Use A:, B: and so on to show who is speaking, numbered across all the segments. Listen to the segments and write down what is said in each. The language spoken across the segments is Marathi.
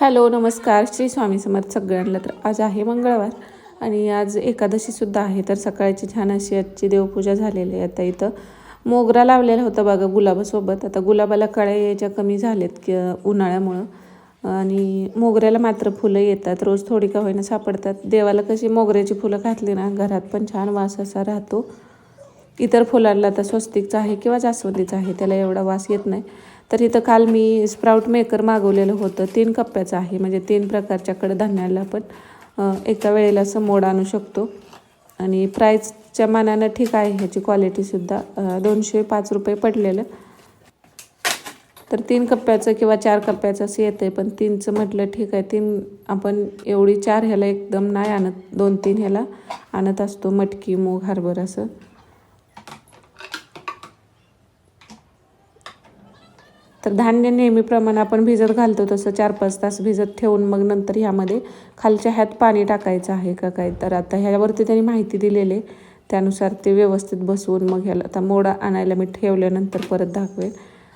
A: हॅलो नमस्कार. श्री स्वामी समर्थ सगळ्यांना तर आज आहे मंगळवार आणि आज एकादशीसुद्धा आहे. तर सकाळची छान अशी आजची देवपूजा झालेली आहे. आता इथं मोगरा लावलेला होता बघा गुलाबासोबत. आता गुलाबाला कळ्या याच्या कमी झालेत की उन्हाळ्यामुळं. आणि मोगऱ्याला मात्र फुलं येतात. रोज थोडी का होईना सापडतात. देवाला कशी मोगऱ्याची फुलं घातली ना घरात पण छान वास असा राहतो. इतर फुलांना आता स्वस्तिकचा आहे किंवा जास्वंदीचं आहे त्याला एवढा वास येत नाही. तर इथं काल मी स्प्राऊट मेकर मागवलेलं होतं. तीन कप्प्याचं आहे. म्हणजे तीन प्रकारच्या कडधान्याला पण एका वेळेला असं मोड आणू शकतो. आणि प्राईजच्या मानानं ठीक आहे ह्याची क्वालिटीसुद्धा दोनशे पाच रुपये पडलेलं. तर तीन कप्प्याचं किंवा चार कप्प्याचं असं येतं आहे पण तीनचं म्हटलं ठीक आहे. तीन आपण एवढी चार ह्याला एकदम नाही आणत. दोन तीन ह्याला आणत असतो. मटकी मूग हरभर असं. तर धान्य नेहमीप्रमाणे आपण भिजत घालतो तसं चार पाच तास भिजत ठेवून मग नंतर ह्यामध्ये खालच्या ह्यात पाणी टाकायचं आहे का काय? तर आता ह्यावरती त्यांनी माहिती दिलेली आहे. त्यानुसार ते व्यवस्थित बसवून मग ह्याला आता मोडा आणायला मी ठेवल्यानंतर परत दाखवेल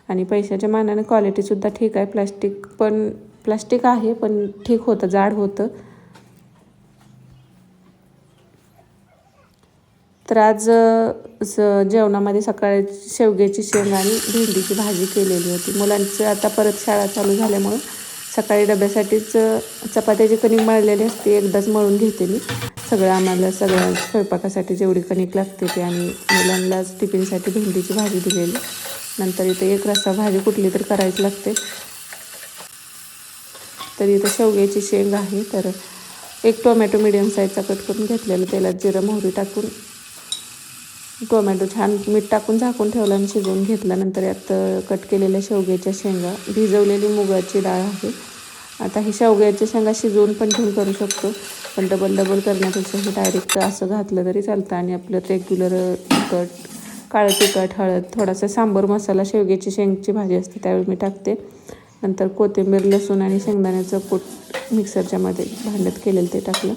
A: आणि पैशाच्या मानाने क्वालिटीसुद्धा ठीक आहे. प्लॅस्टिक पण प्लॅस्टिक आहे पण ठीक होतं जाड होतं. तर आज स- जेवणामध्ये सकाळी शेवग्याची शेंग आणि भेंडीची भाजी केलेली होती. मुलांचं आता परत शाळा चालू झाल्यामुळं सकाळी डब्यासाठीच चपात्याची कणिक मळलेली असते. एकदाच मळून घेते मी. सगळं आम्हाला सगळ्या स्वयंपाकासाठी जेवढी कणिक लागते ती आणि मुलांनाच टिफिनसाठी भेंडीची भाजी दिलेली. नंतर इथे एक रस्सा भाजी कुठली तर करायची लागते. तर इथं शेवग्याची शेंग आहे. तर एक टोमॅटो मिडियम साईजचा कट करून घेतलेलं. तेलात जिरं मोहरी टाकून टोमॅटो छान मीठ टाकून झाकून ठेवलं आणि शिजवून घेतल्यानंतर यात कट केलेल्या शेवग्याच्या शेंगा. भिजवलेली मुगाची डाळ आहे. आता ही शेवग्याच्या शेंगा शिजवून पण घेऊन करू शकतो. पण डबल डबल करण्यापेक्षा हे डायरेक्ट असं घातलं तरी चालतं आणि आपलं रेग्युलर तिखट काळं तिखट हळद थोडासा सांबर मसाला शेवग्याची शेंगची भाजी असते त्यावेळी मी टाकते. नंतर कोथिंबीर लसूण आणि शेंगदाण्याचं कूट मिक्सरच्यामध्ये भांड्यात केलेलं ते टाकलं.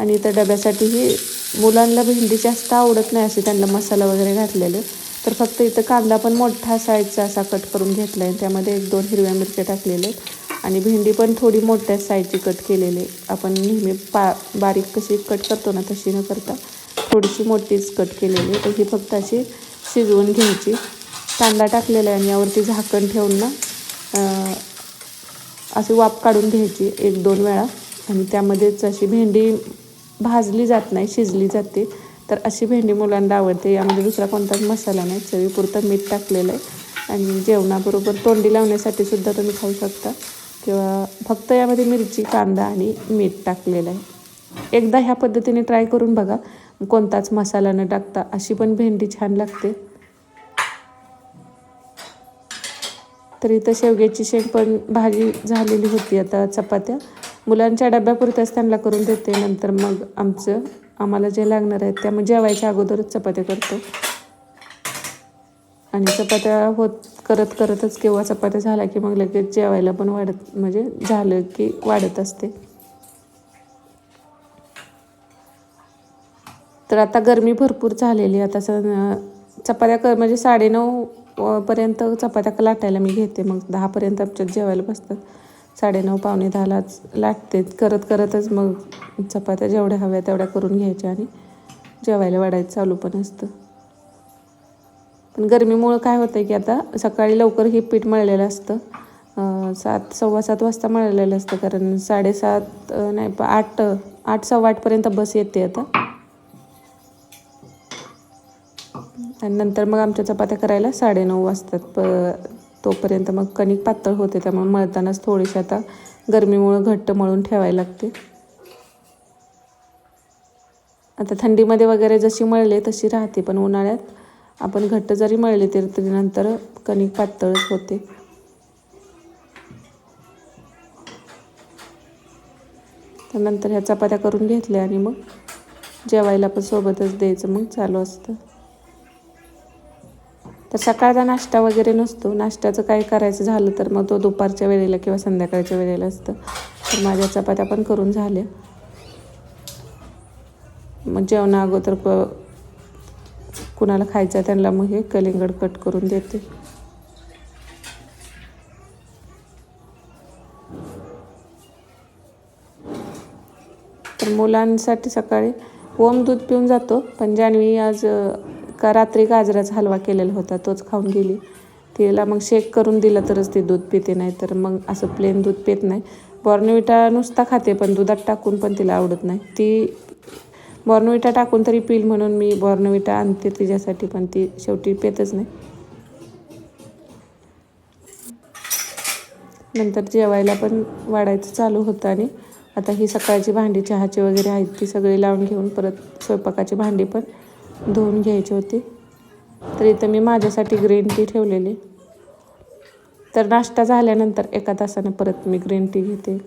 A: आणि इतर डब्यासाठीही मुलांना भेंडी जास्त आवडत नाही असे त्यांना मसाला वगैरे घातलेलं. तर फक्त इथं कांदा पण मोठा साईजचा असा कट करून घेतला आहे त्यामध्ये एक दोन हिरव्या मिरच्या टाकलेल्या आहेत. आणि भेंडी पण थोडी मोठ्या साईजची कट केलेली. आहे आपण नेहमी पा बारीक कशी कट करतो ना तशी न करता थोडीशी मोठीच कट केलेली. आहे तर ही फक्त अशी शिजवून घ्यायची. कांदा टाकलेला आहे आणि यावरती झाकण ठेवून ना असे अशी वाफ काढून घ्यायची एक दोन वेळा. आणि त्यामध्येच अशी भेंडी भाजली जात नाही शिजली जाते. तर अशी भेंडी मुलांना आवडते. यामध्ये दुसरा कोणताच मसाला नाही. चवीपुरतं मीठ टाकलेलं आहे. आणि जेवणाबरोबर तोंडी लावण्यासाठी सुद्धा तुम्ही खाऊ शकता. किंवा फक्त यामध्ये मिरची कांदा आणि मीठ टाकलेलं आहे. एकदा ह्या पद्धतीने ट्राय करून बघा. कोणताच मसाला न टाकता अशी पण भेंडी छान लागते. तर इथं शेवग्याची शेंग पण भाजी झालेली होती. आता चपात्या. मुलांच्या डब्यापुरत्याच त्यांना करून देते. नंतर मग आमचं आम्हाला जे लागणार आहेत त्यामुळे जेवायच्या अगोदरच चपात्या करतो. आणि चपात्या होत करत करतच केव्हा चपात्या झाल्या की मग लगेच जेवायला पण वाढत म्हणजे झालं की वाढत असते. तर आता गरमी भरपूर झालेली आहे. आता स चपात्या क म्हणजे साडेनऊ अ, पर्यंत चपात्या लाटायला मी घेते. मग दहापर्यंत आमच्यात जेवायला बसतात. साडेनऊ पावणे दहालाच लाटते करत करतच मग चपात्या जेवढ्या हव्या तेवढ्या करून घ्यायच्या आणि जेवायला वाढायचं चालू पण असतं. पण गरमीमुळं काय होतं आहे की आता सकाळी लवकर हे पीठ मळलेलं असतं. सात सव्वा सात वाजता मळलेलं असतं कारण साडेसात नाही प- आठ आठ सव्वा आठपर्यंत बस येते आता. आणि नंतर मग आमच्या चपात्या करायला साडेनऊ वाजतात. प तोपर्यंत मग कणिक पातळ होते त्यामुळे मळतानाच थोडीशी आता गरमीमुळं घट्ट मळून ठेवायला लागते. आता थंडीमध्ये वगैरे जशी मळले तशी राहते पण उन्हाळ्यात आपण घट्ट जरी मळले तरी तरी नंतर कणिक पातळच होते. त्यानंतर ह्या चपात्या करून घेतल्या आणि मग जेवायला पण सोबतच द्यायचं मग चालू असतं. तर सकाळचा नाश्ता वगैरे नसतो. नाश्त्याचं काय करायचं झालं तर मग तो दुपारच्या वेळेला किंवा संध्याकाळच्या वेळेला असतं. तर माझ्या चपात्या पण करून झाल्या. मग जेवणा अगोदर क कुणाला खायचं त्यांना मग हे कलिंगड कट करून देते. तर मुलांसाठी सकाळी ओम दूध पिऊन जातो. पण जानवी आज का रात्री गाजराचा हलवा केलेला होता तोच खाऊन गेली. तिला मग शेक करून दिला तरच ती दूध पिते नाही तर मग असं प्लेन दूध पित नाही. बॉर्नविटा नुसता खाते पण दुधात टाकून पण तिला आवडत नाही. ती बॉर्नविटा टाकून तरी पिल म्हणून मी बॉर्नविटा आणते तिच्यासाठी पण ती शेवटी पितच नाही. नंतर जेवायला पण वाढायचं चालू होतं आणि आता ही सकाळची भांडी चहाची वगैरे आहेत ती सगळी लावून घेऊन परत स्वयंपाकाची भांडी पण धुवून घ्यायची होती. तर इथं मी माझ्यासाठी ग्रीन टी ठेवलेली. तर नाश्ता झाल्यानंतर एका तासानं परत मी ग्रीन टी घेते.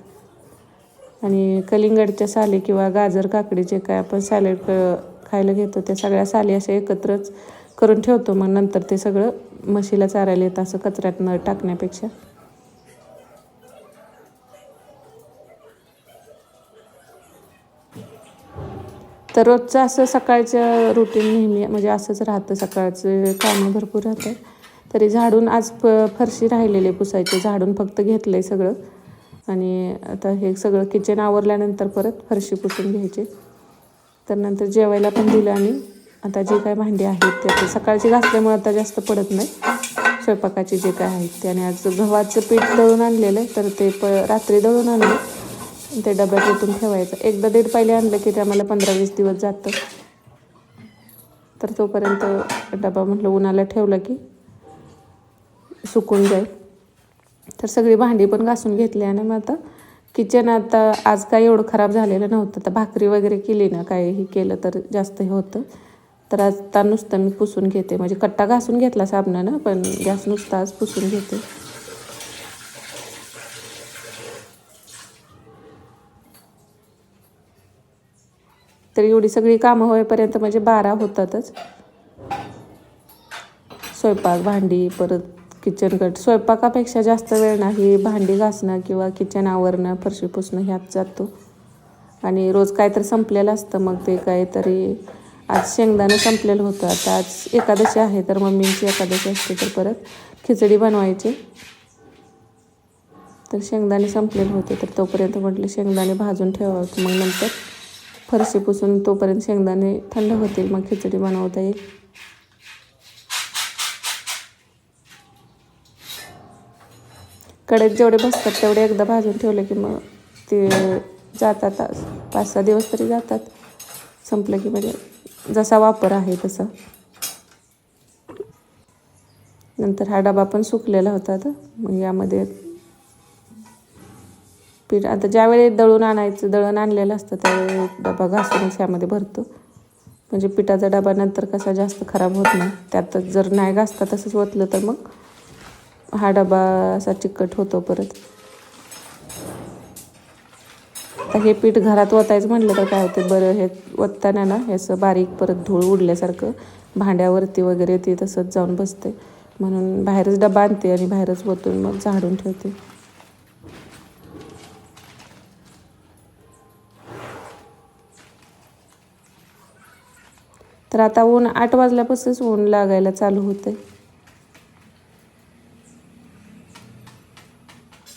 A: आणि कलिंगडच्या साली किंवा गाजर काकडी जे काय आपण सॅलेड खायला घेतो त्या सगळ्या साली अशा एकत्रच करून ठेवतो. मग नंतर ते सगळं म्हशीला चारायला येतं असं कचऱ्यात न टाकण्यापेक्षा. तर रोजचं असं सकाळचं रुटीन नेहमी म्हणजे असंच राहतं सकाळचं कामं भरपूर राहतं तरी झाडून आज फ फरशी राहिलेली आहे झाडून फक्त घेतलं आहे सगळं. आणि आता हे सगळं किचन आवरल्यानंतर परत फरशी पुसून घ्यायची. तर नंतर जेवायला पण दिलं आणि आता जे काय भांडी आहेत ते आता सकाळची घासल्यामुळे आता जास्त पडत नाही. स्वयंपाकाचे जे काय आहेत ते. आणि आज गव्हाचं पीठ दळून आणलेलं आहे. तर ते प रात्री दळून आणलं. ते डब्यात ओतून ठेवायचं. एकदा दीड पहिले आणलं की ते आम्हाला पंधरा वीस दिवस जातं. तर तोपर्यंत डबा म्हटलं उन्हाला ठेवला की सुकून जाईल. तर सगळी भांडी पण घासून घेतली आणि मग आता किचन आता आज काय एवढं खराब झालेलं नव्हतं. तर भाकरी वगैरे केली ना काहीही हे केलं तर जास्त हे होतं. तर आता नुसतं मी पुसून घेते. म्हणजे कट्टा घासून घेतला साबणानं पण गॅस नुसता आज पुसून घेते. तर एवढी सगळी कामं होईपर्यंत म्हणजे बारा होतातच. स्वयंपाक भांडी परत किचन कट स्वयंपाकापेक्षा जास्त वेळ नाही भांडी घासणं किंवा किचन आवरणं फरशी पुसणं ह्यात जातो. आणि रोज काहीतरी संपलेलं असतं मग ते काहीतरी आज शेंगदाणं संपलेलं होतं आता आज एकादशी आहे तर मम्मींची एकादशी असते तर परत खिचडी बनवायची. तर शेंगदाणे संपलेले होते तर तोपर्यंत म्हटलं शेंगदाणे भाजून ठेवावं. मग नंतर फरशी पुसून तोपर्यंत शेंगदाणे थंड होतील. मग खिचडी बनवता येईल. कडेत जेवढे बसतात तेवढे एकदा भाजून ठेवले की मग ते जातात. पाच सहा दिवस तरी जातात. संपलं की म्हणजे जसा वापर आहे तसा. नंतर हा डबा पण सुकलेला होता तर मग यामध्ये पीठ. आता ज्यावेळी दळून आणायचं दळण आणलेलं असतं त्यावेळी डबा घासूनच ह्यामध्ये भरतो. म्हणजे पिठाचा डबा नंतर कसा जास्त खराब होत नाही. त्यात जर नाही घासता तसंच ओतलं तर मग हा डबा असा चिकट होतो परत. आता हे पीठ घरात ओतायचं म्हटलं तर काय होतं बरं हे ओतताना ना हे असं बारीक परत धूळ उडल्यासारखं भांड्यावरती वगैरे ते तसंच जाऊन बसते म्हणून बाहेरच डबा आणते आणि बाहेरच ओतून मग झाडून ठेवते. तर आता ऊन आठ वाजल्यापासूनच ऊन लागायला चालू होते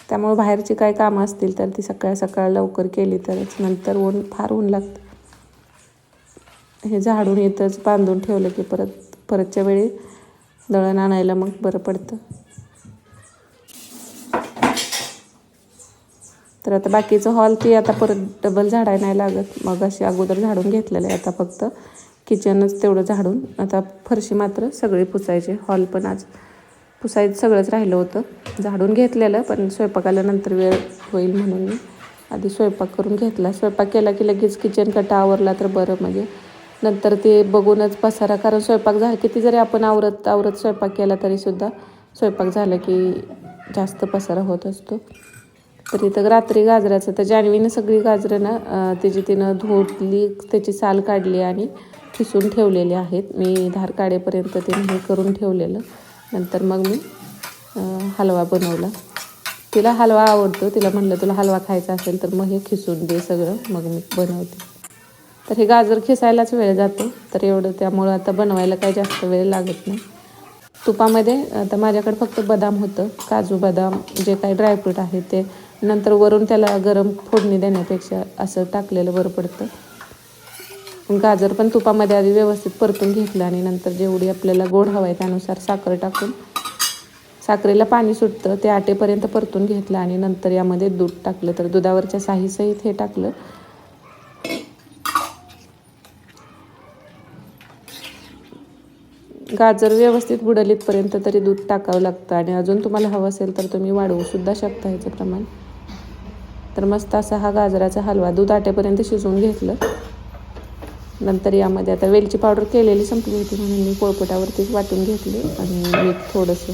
A: त्यामुळे बाहेरची काय कामं असतील तर ती सकाळ सकाळ लवकर केली तरच नंतर ऊन फार ऊन लागतं. हे झाडून इथंच बांधून ठेवलं की परत परतच्या वेळी दळण आणायला मग बरं पडतं. तर आता बाकीचं हॉल ती आता परत डबल झाडाय नाही लागत. मग अशी अगोदर झाडून घेतलेलं आहे आता फक्त. किचनच तेवढं झाडून. आता फरशी मात्र सगळी पुसायचे. हॉल पण आज पुसायचं सगळंच राहिलं होतं. झाडून घेतलेलं पण स्वयंपाकाला नंतर वेळ होईल म्हणून मी आधी स्वयंपाक करून घेतला. स्वयंपाक केला की लगेच किचन कटा आवरला तर बरं. म्हणजे नंतर ते बघूनच पसारा. कारण स्वयंपाक झाला किती जरी आपण आवरत आवरत स्वयंपाक केला तरीसुद्धा स्वयंपाक झाला की जास्त पसारा होत असतो. तर इथं रात्री गाजराचं तर जान्हवीनं सगळी गाजरं ना त्याची तिनं धुतली त्याची साल काढली आणि खिसून ठेवलेले आहेत. मी धार काढेपर्यंत ते हे करून ठेवलेलं. नंतर मग मी हलवा बनवला. तिला हलवा आवडतो. तिला म्हणलं तुला हलवा खायचा असेल तर मग हे खिसून दे सगळं. मग मी बनवते. तर हे गाजर खिसायलाच वेळ जातो. तर एवढं त्यामुळं आता बनवायला काही जास्त वेळ लागत नाही. तुपामध्ये आता माझ्याकडे फक्त बदाम होतं. काजू बदाम जे काही ड्रायफ्रूट आहे ते नंतर वरून त्याला गरम फोडणी देण्यापेक्षा असं टाकलेलं बरं पडतं. गाजर पण तुपामध्ये आधी व्यवस्थित परतून घेतलं आणि नंतर जेवढी आपल्याला गोड हवं आहे त्यानुसार साखर टाकून साखरेला पाणी सुटतं ते आटेपर्यंत परतून घेतलं आणि नंतर यामध्ये दूध टाकलं. तर दुधावरच्या साहीसहित हे टाकलं. गाजर व्यवस्थित बुडलीतपर्यंत तरी दूध टाकावं लागतं आणि अजून तुम्हाला हवं असेल तर तुम्ही वाढवूसुद्धा शकता ह्याचं प्रमाण. तर मस्त असा हा गाजराचा हलवा दूध आटेपर्यंत शिजवून घेतलं. नंतर यामध्ये आता वेलची पावडर केलेली संपली होती म्हणून मी पोळपटावरतीच वाटून घेतली आणि मीठ थोडंसं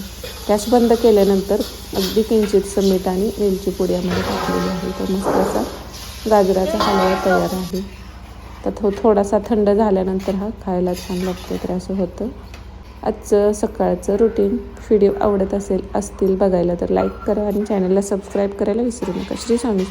A: गॅस बंद केल्यानंतर अगदी किंचित मीठ आणि वेलची पूड यामध्ये टाकलेली आहे. तर मस्त असा गाजराचा हलवा तयार आहे. तर थो थोडासा थंड झाल्यानंतर हा खायला छान लागतो तर असं होतं. आजचं सकाळचं रुटीन व्हिडिओ आवडत असेल असतील बघायला तर लाईक करा आणि चॅनलला सबस्क्राईब करायला विसरू नका. श्री स्वामी